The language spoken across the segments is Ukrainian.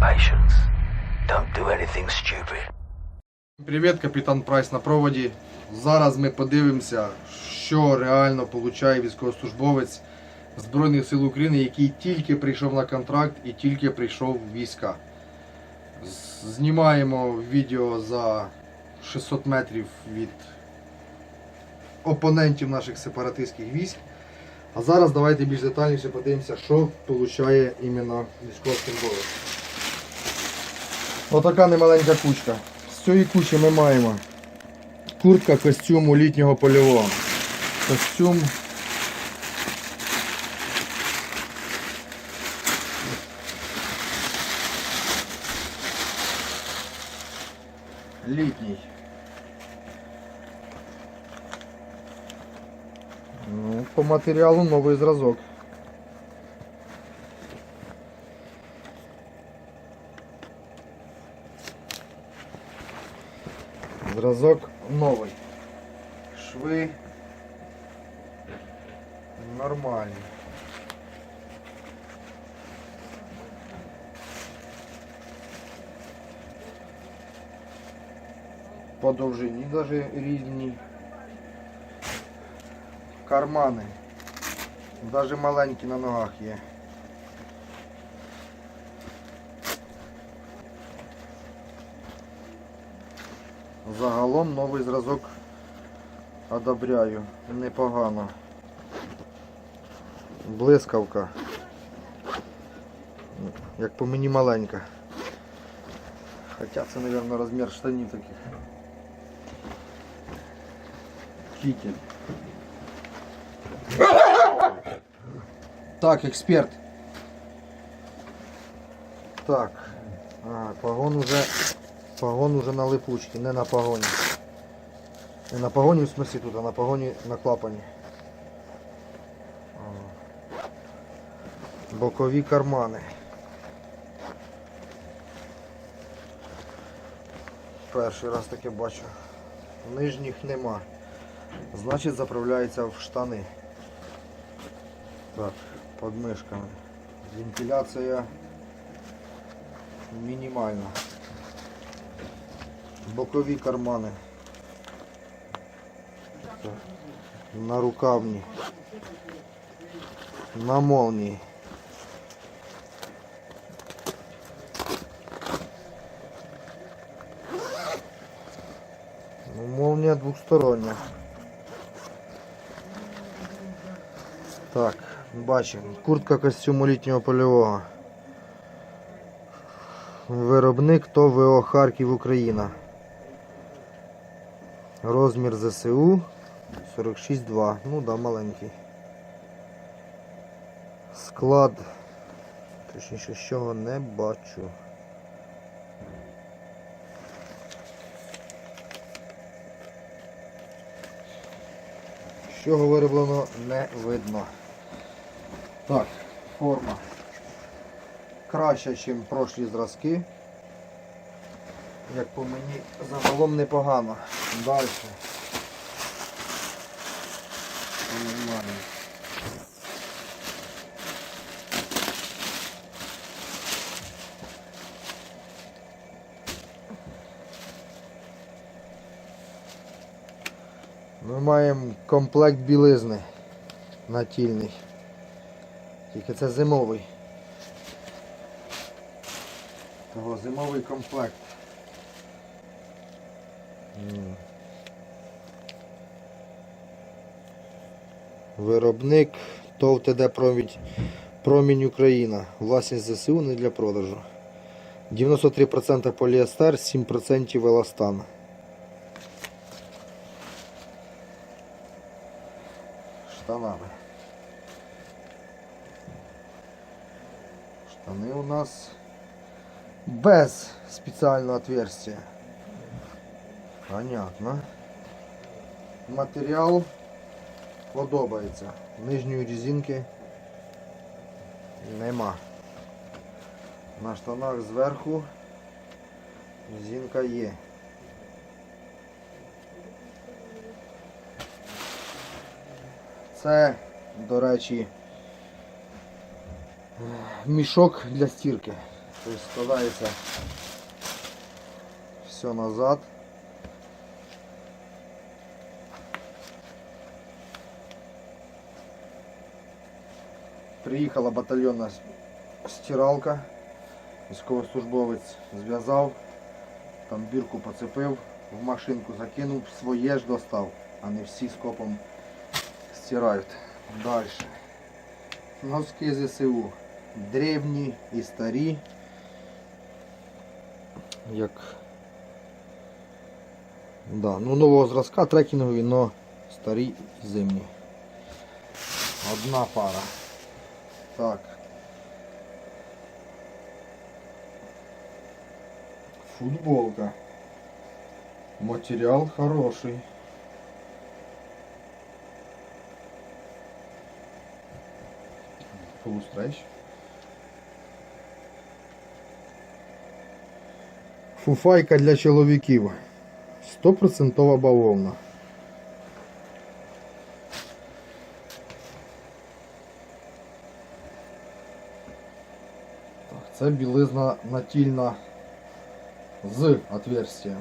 Patience. Don't do anything stupid. Привіт, капітан Прайс на проводі. Зараз ми подивимося, що реально получає військовослужбовець Збройних сил України, який тільки прийшов на контракт і тільки прийшов в війська. Знімаємо відео за 600 метрів від опонентів наших сепаратистських військ. А зараз давайте більш детальніше подивимося, що получає іменно військовослужбовець. Отака немаленька кучка. З цієї кучі ми маємо куртка костюму літнього польового. Костюм. Літній. Ну, по матеріалу новий зразок. Зразок новий. Шви нормальні. По довжині даже різні. Кармани. Даже маленькі на ногах є. Загалом новий зразок одобряю. Непогано. Блискавка. Як по мені маленька. Хоча це, мабуть, розмір штанів таких. Кітель. Так, експерт. Так. А, погон уже Погон уже на липучці, не на погоні. Не на погоні в смысле тут, а на погоні на клапані. Бокові кармани. Перший раз таке бачу. Нижніх нема. Значить заправляється в штани. Так, подмишками. Вентиляція мінімальна. Бокові кармани. На рукавні. На молнії. Ну, молния двухстороння. Так, бачимо. Куртка костюму літнього польового. Виробник ТОВ ВО Харків Україна. Розмір ЗСУ 46,2. Ну да, маленький. Склад. Точніше, з чого не бачу. З чого вироблено не видно. Так, форма. Краща, ніж прошлі зразки. Як по мені загалом непогано. Далі. Ми маємо комплект білизни натільний. Тільки це зимовий. Того зимовий комплект. Виробник ТОВ ТД Промінь, Україна. Власність ЗСУ не для продажу. 93% поліестер, 7% еластан. Штанами. Штани у нас без специального отверстия. Понятно. Матеріал подобається. Нижньої резинки нема. На штанах зверху резинка є. Це, до речі, мішок для стірки. Тобто складається все назад. Приїхала батальйонна стиралка, військовослужбовець зв'язав, там бірку поцепив, в машинку закинув, своє ж достав, а не всі скопом стирають. Далі. Носки ЗСУ. Древні і старі. Як. Да, ну нового зразка трекінгові, но старі зимні. Одна пара. Так. Футболка. Материал хороший. Полустрещ. Фуфайка для чоловіків. Стопроцентова бавовна. Це білизна натільна з отверстия.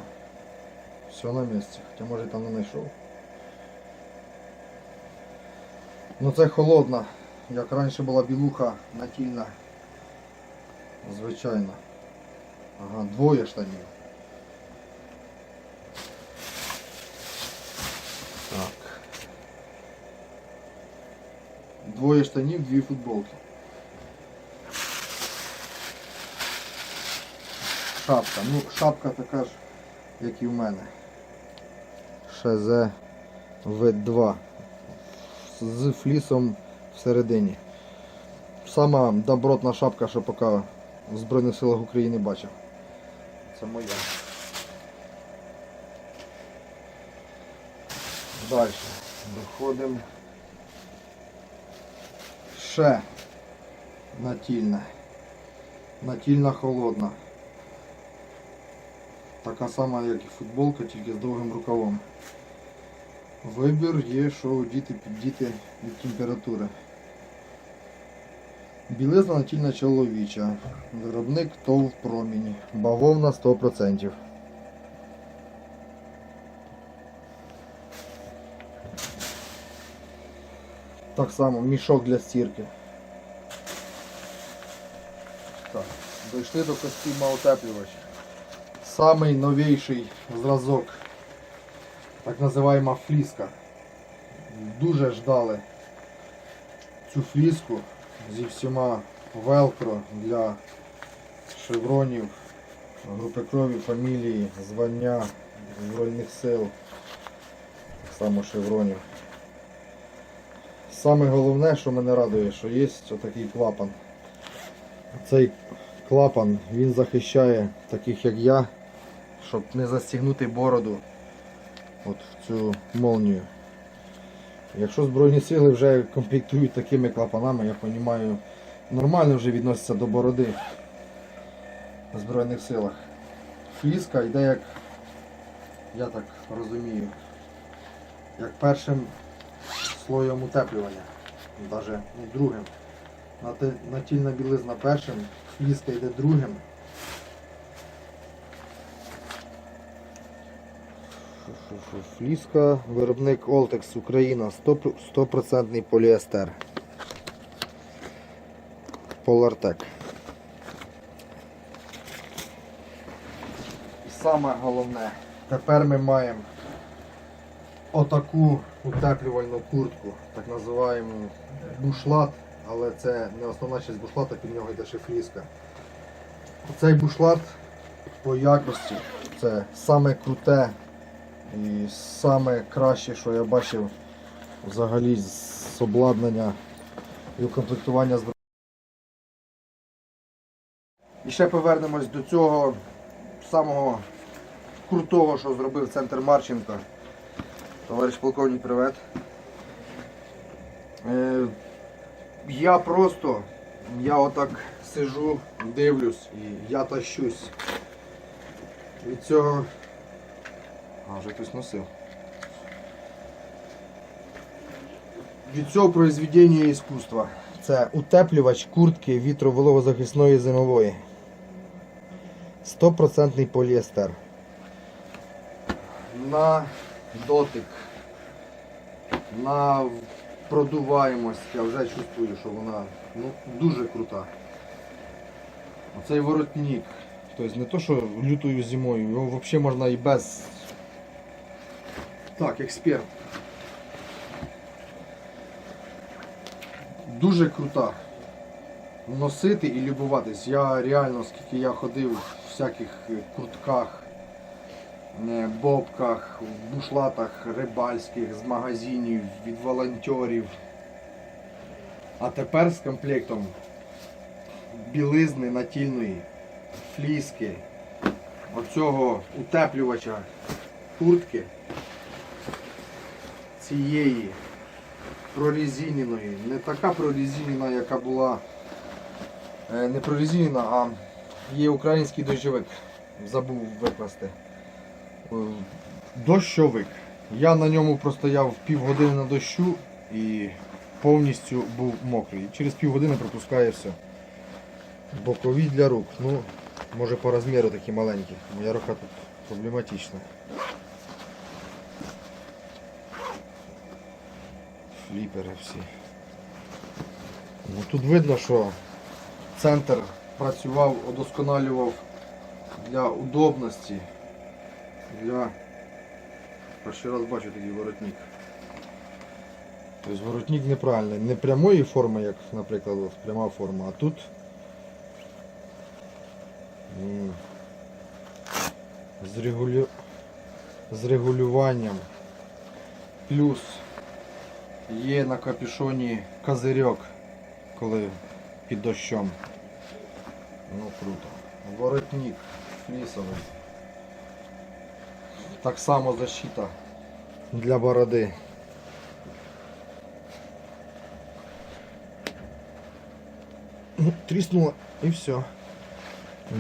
Все на місці, хоча може там не знайшов. Ну це холодна, як раніше була білуха натільна. Звичайно. Ага, двоє штанів. Так. Двоє штанів, дві футболки. Шапка. Ну, шапка така ж, як і в мене. ШЗ В2 з флісом всередині. Сама добротна шапка, що поки в Збройних силах України бачив. Це моя. Далі. Доходимо. Ще натільна. Натільна холодна. Така сама, як і футболка, тільки з довгим рукавом. Вибір є, що діти піддіти від температури. Білизна натільна чоловіча. Виробник ТОВ промінь. Бавовна 100%. Так само мішок для стірки. Так, дійшли до костюма утеплювач. Самий новіший зразок. Так називаємо фліска. Дуже ждали цю фліску зі всіма велкро для шевронів, групи крові, фамілії, звання Збройних сил, так само шевронів. Саме головне, що мене радує, що є отакий клапан. Цей клапан він захищає таких як я, щоб не застігнути бороду от в цю молнію. Якщо Збройні сили вже комплектують такими клапанами, я розумію, нормально вже відносяться до бороди в Збройних силах. Фліска йде як, я так розумію, як першим слоєм утеплювання, навіть ну, другим. Натільна білизна першим, фліска йде другим. Фліска, виробник Олтекс Україна, 100%, 100% поліестер. Полартек. І саме головне, тепер ми маємо отаку утеплювальну куртку, так називаємо бушлат, але це не основна частина бушлата, під нього йде ще фліска. Цей бушлат по якості це саме круте і саме краще, що я бачив взагалі з обладнання і укомплектування зброї. І ще повернемось до цього самого крутого, що зробив центр Марченка. Товариш полковник, привет. Е, я просто, я отак сижу, дивлюсь і я тащусь. Від цього. А, вже хтось носив. Від цього произведення іскусства. Це утеплювач куртки вітровологозахисної зимової. 100% поліестер. На дотик, на продуваємость, я вже чувствую, що вона ну, дуже крута. Оцей воротник. Тобто не то, що лютою зимою, його взагалі можна і без. Так, експерт. Дуже крута. Носити і любуватись. Я реально, скільки я ходив в всяких е, куртках, е, бобках, бушлатах рибальських, з магазинів, від волонтерів. А тепер з комплектом білизни натільної, фліски, оцього утеплювача куртки цієї прорезиненої, не така прорезинена, яка була е, не прорезинена, а є український дощовик. Забув викласти. Е, Дощовик. Я на ньому простояв півгодини на дощу і повністю був мокрий. Через півгодини пропускає все. Бокові для рук. Ну, може по розміру такі маленькі. Моя рука тут проблематична. Фліпери всі. Ну, тут видно, що центр працював, удосконалював для удобності. Для... Перший раз бачу такий воротник. Тобто воротник неправильний. Не прямої форми, як, наприклад, пряма форма, а тут з, регулю... з регулюванням. Плюс є на капюшоні козирьок, коли під дощом. Ну круто. Воротник флісовий. Так само защита для бороди. Ну, тріснуло і все.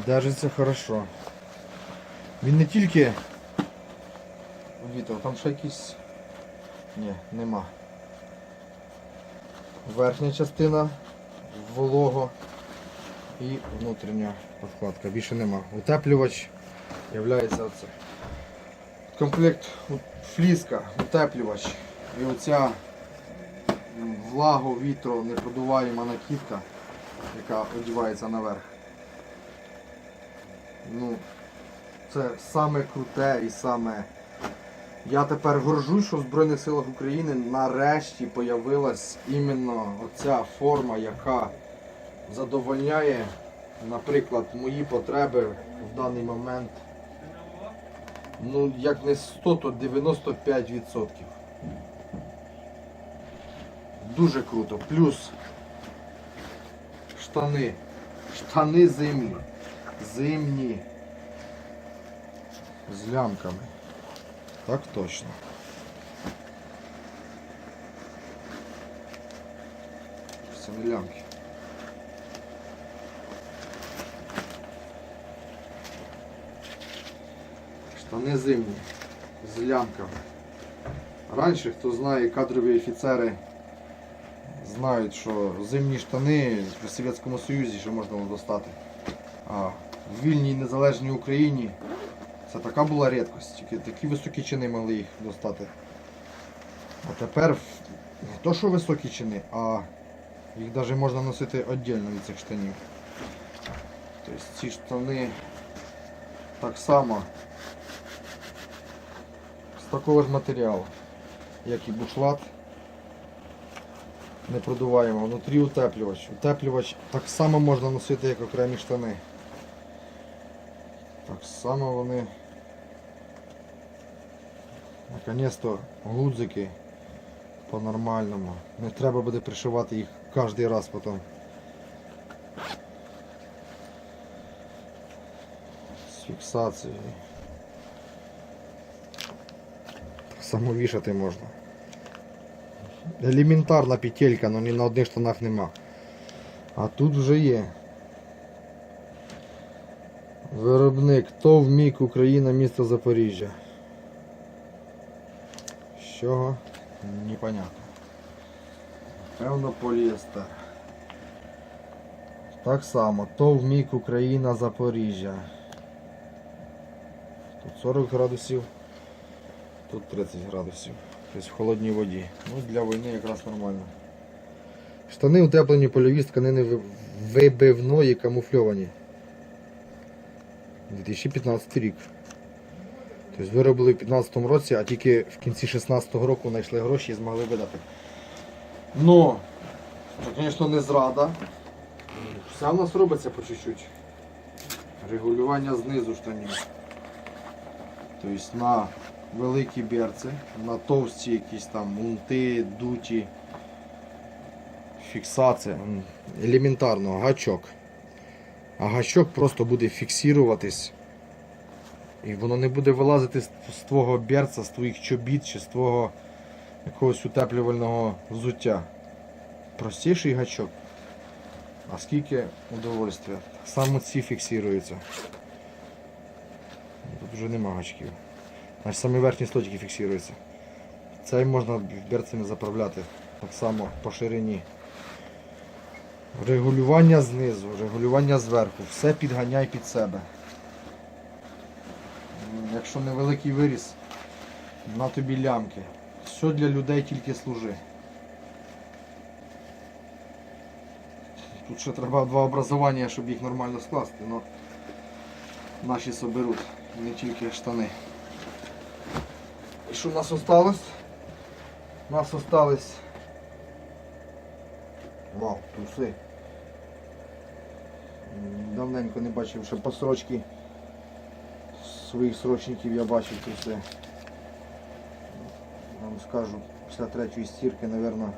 Держиться хорошо. Він не тільки. Вітер, там ще якісь. Ні, нема. Верхня частина волого і внутрішня подкладка. Більше нема. Утеплювач являється оце. Комплект фліска, утеплювач і оця м, влагу вітру непродуваєма накидка, яка одівається наверх. Ну, це саме круте і саме. Я тепер горжусь, що в Збройних силах України нарешті появилась іменно оця форма, яка задовольняє, наприклад, мої потреби в даний момент. Ну, як не 100, то 95%. Дуже круто. Плюс штани. Штани зимні. Зимні. З лямками. Так точно. Це не лямки. Штани зимні з лямками. Раніше, хто знає, кадрові офіцери знають, що зимні штани в Совєтському Союзі ще можна було достати. А в вільній незалежній Україні це така була рідкость, такі високі чини могли їх достати. А тепер не то, що високі чини, а їх навіть можна носити віддільно від цих штанів. Тобто ці штани так само з такого ж матеріалу, як і бушлат. Не продуваємо. Внутрі утеплювач. Утеплювач так само можна носити, як окремі штани. Так само вони. Наконець-то гудзики по-нормальному. Не треба буде пришивати їх кожен раз потім. З фіксацією. Так само вішати можна. Елементарна петелька, але ні на одних штанах нема. А тут вже є. Виробник ТОВ МІК Україна, місто Запоріжжя. Чого? Непонятно. Певно поліестер. Так само, ТОВ МІК Україна, Запоріжжя. Тут 40 градусів, тут 30 градусів. Тобто в холодній воді. Ну, для війни якраз нормально. Штани утеплені польові тканини вибивної камуфльовані. 2015 рік. Тобто виробили в 2015 році, а тільки в кінці 2016 року знайшли гроші і змогли видати. Ну, це, звісно, не зрада. Все в нас робиться по чуть-чуть. Регулювання знизу штанів. Тобто на великі берці, на товсті якісь там унти, дуті, фіксація. Елементарно, гачок. А гачок просто буде фіксуватись. І воно не буде вилазити з, твого берця, з твоїх чобіт чи з твого якогось утеплювального взуття. Простіший гачок. А скільки удовольствия. Саме ці фіксуються. Тут вже нема гачків. Значить самі верхні слотики фіксуються. Цей можна берцями заправляти так само по ширині. Регулювання знизу, регулювання зверху. Все підганяй під себе. Якщо невеликий виріс, на тобі лямки. Все для людей тільки служи. Тут ще треба два образування, щоб їх нормально скласти, але наші соберуть, не тільки штани. І що в нас осталось? У нас остались Вау, труси. М, Давненько не бачив, ще по срочки своїх срочників я бачив труси. Вам скажу, після третьої стірки, мабуть,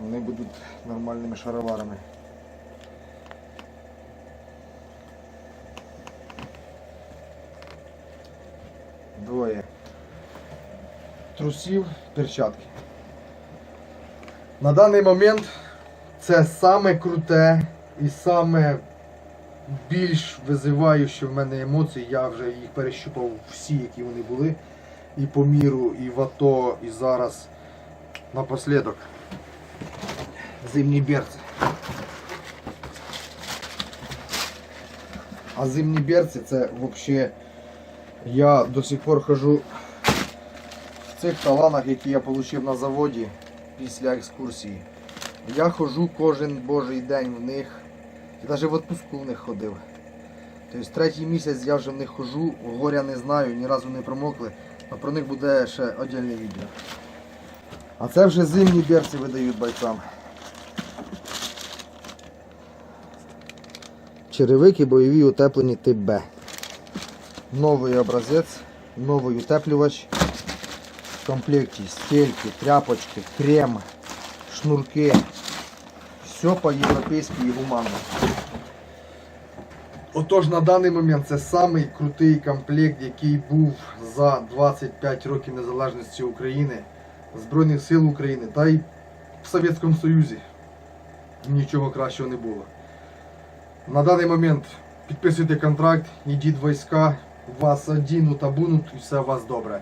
вони будуть нормальними шароварами. Двоє трусів, перчатки. На даний момент це саме круте і саме більш визиваюче в мене емоції. Я вже їх перещупав всі, які вони були. І по міру, і в АТО, і зараз напослідок. Зимні берці. А зимні берці це взагалі я до сих пор хожу в цих таланах, які я отримав на заводі після екскурсії. Я ходжу кожен божий день в них. І навіть в відпустку в них ходив. Тобто третій місяць я вже в них ходжу, горя не знаю, ні разу не промокли, а про них буде ще окреме відео. А це вже зимні берці видають бойцям. Черевики бойові утеплені тип Б. Новий образець, новий утеплювач. В комплекті стельки, тряпочки, крем, шнурки. Все по-європейськи і гуманно. Отож, на даний момент це самий крутий комплект, який був за 25 років незалежності України, Збройних сил України та й в Совєтському Союзі. Нічого кращого не було. На даний момент підписуйте контракт, йдіть війська, вас одінуть, табунуть і все у вас добре.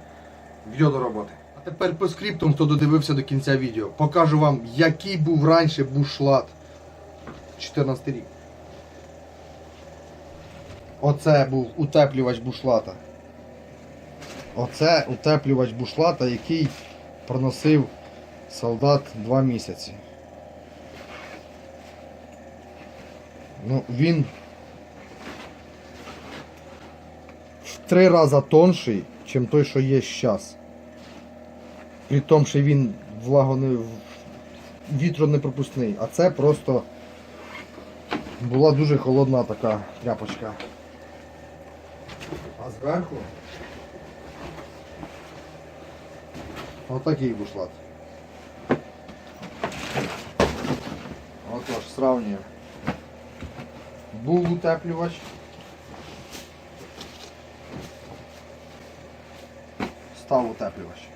В'йо до роботи. Тепер по скриптам, хто додивився до кінця відео, покажу вам, який був раніше бушлат 14 рік. Оце був утеплювач бушлата. Оце утеплювач бушлата, який проносив солдат 2 місяці. Ну, він в три рази тонший, ніж той, що є зараз. При тому, що він влагони... вітронепропускний. А це просто була дуже холодна така тряпочка. А зверху отакий бушлат. Отож, сравнюємо. Був утеплювач. Став утеплювач.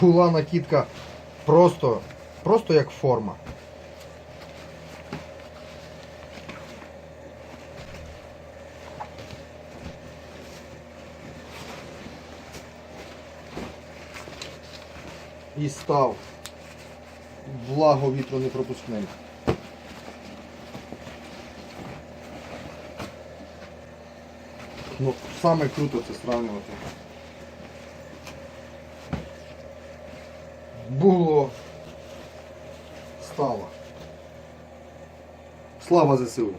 була накидка просто, просто як форма. І став влаго вітру непропускним. Ну, саме круто це сравнювати. Слава ЗСУ!